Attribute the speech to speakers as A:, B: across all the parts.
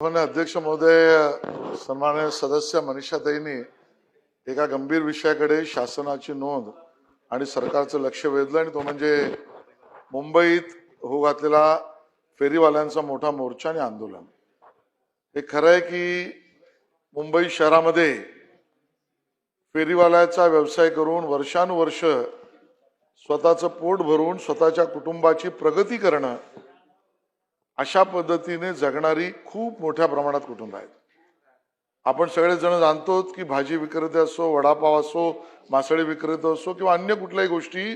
A: अध्यक्ष महोदय सन्मान्य सदस्य मनीषाताईंनी एका गंभीर विषयाकडे शासनाची नोंद आणि सरकारचं लक्ष वेधलं आणि तो म्हणजे मुंबईत होऊ घातलेला फेरीवाल्यांचा मोठा मोर्चा आणि आंदोलन. हे खरं आहे की मुंबई शहरामध्ये फेरीवाल्याचा व्यवसाय करून वर्षानुवर्ष स्वतःचं पोट भरून स्वतःच्या कुटुंबाची प्रगती करणं अशा पद्धतीने जगणारी खूप मोठ्या प्रमाणात कुटुंब आहेत. आपण सगळेजण जाणतो की भाजी विक्रेते असो वडापाव असो मासळी विक्रेते असो किंवा अन्य कुठल्याही गोष्टी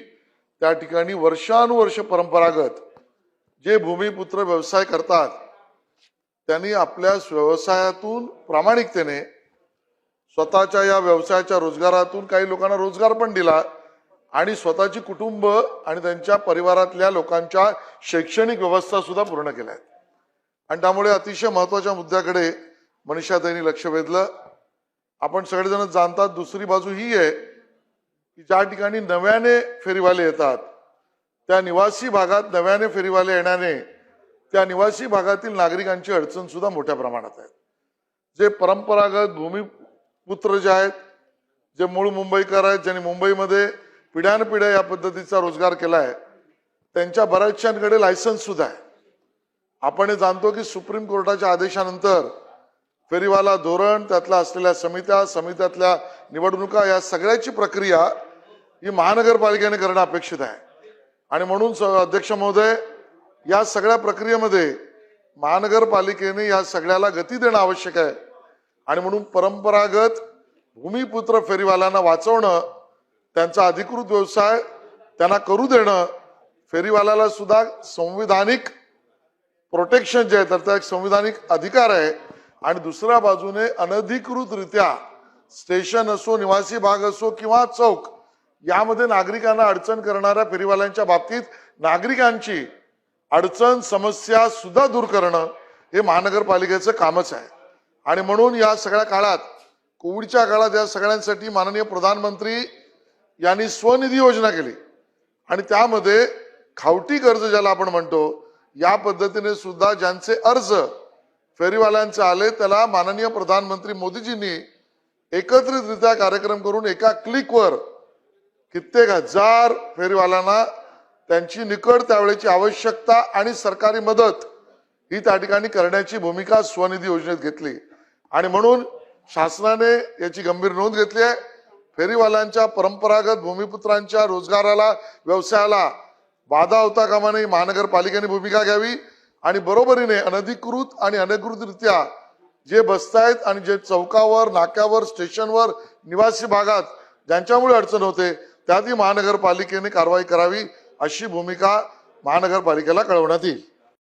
A: त्या ठिकाणी वर्षानुवर्ष परंपरागत जे भूमिपुत्र व्यवसाय करतात त्यांनी आपल्या व्यवसायातून प्रामाणिकतेने स्वतःच्या या व्यवसायाच्या रोजगारातून काही लोकांना रोजगार पण दिला. आणि स्वतःची कुटुंब आणि त्यांच्या परिवारातल्या लोकांच्या शैक्षणिक व्यवस्था सुद्धा पूर्ण केल्या. आहेत आणि त्यामुळे अतिशय महत्त्वाच्या मुद्द्याकडे मनीषाताईंनी लक्ष वेधलं. आपण सगळेजण जाणतात दुसरी बाजू ही आहे की ज्या ठिकाणी नव्याने फेरीवाले येतात त्या निवासी भागात नव्याने फेरीवाले येण्याने त्या निवासी भागातील नागरिकांची अडचण सुद्धा मोठ्या प्रमाणात आहे जे परंपरागत भूमिपुत्र जे आहेत जे मूळ मुंबईकर आहेत ज्यांनी मुंबईमध्ये पिढ्यानपिढ्या या पद्धतीचा रोजगार केला आहे त्यांच्या बऱ्याचशांकडे लायसन्स सुद्धा आहे. आपण हे जाणतो की सुप्रीम कोर्टाच्या आदेशानंतर फेरीवाला धोरण त्यातल्या असलेल्या समित्या समित्यातल्या निवडणुका या सगळ्याची प्रक्रिया ही महानगरपालिकेने करणं अपेक्षित आहे. आणि म्हणून स- अध्यक्ष महोदय या सगळ्या प्रक्रियेमध्ये महानगरपालिकेने या सगळ्याला गती देणं आवश्यक आहे. आणि म्हणून परंपरागत भूमिपुत्र फेरीवाल्यांना वाचवणं त्यांचा अधिकृत व्यवसाय त्यांना करू देणं फेरीवाल्याला सुद्धा संविधानिक प्रोटेक्शन जे आहे तर त्या एक संविधानिक अधिकार आहे. आणि दुसऱ्या बाजूने अनधिकृतरित्या स्टेशन असो निवासी भाग असो किंवा चौक यामध्ये नागरिकांना अडचण करणाऱ्या फेरीवाल्यांच्या बाबतीत नागरिकांची अडचण समस्या सुद्धा दूर करणं हे महानगरपालिकेचं कामच आहे. आणि म्हणून या सगळ्या काळात कोविडच्या काळात या सगळ्यांसाठी माननीय प्रधानमंत्री यांनी स्वनिधी योजना केली. आणि त्यामध्ये खावटी कर्ज ज्याला आपण म्हणतो या पद्धतीने सुद्धा ज्यांचे अर्ज फेरीवाल्यांचे आले त्याला माननीय प्रधानमंत्री मोदीजींनी एकत्रितरित्या कार्यक्रम करून एका क्लिकवर कित्येक हजार फेरीवाल्यांना त्यांची निकड त्यावेळेची आवश्यकता आणि सरकारी मदत ही त्या ठिकाणी करण्याची भूमिका स्वनिधी योजनेत घेतली. आणि म्हणून शासनाने याची गंभीर नोंद घेतली आहे. फेरीवाल्यांच्या परंपरागत भूमिपुत्रांच्या रोजगाराला व्यवसायाला बाधा होता कामा नाही महानगरपालिकेने भूमिका घ्यावी आणि बरोबरीने अनधिकृत आणि अनधिकृतरित्या जे बसतायत आणि जे चौकावर नाक्यावर स्टेशनवर निवासी भागात ज्यांच्यामुळे अडचण होते त्यातही महानगरपालिकेने कारवाई करावी अशी भूमिका महानगरपालिकेला कळवण्यात येईल.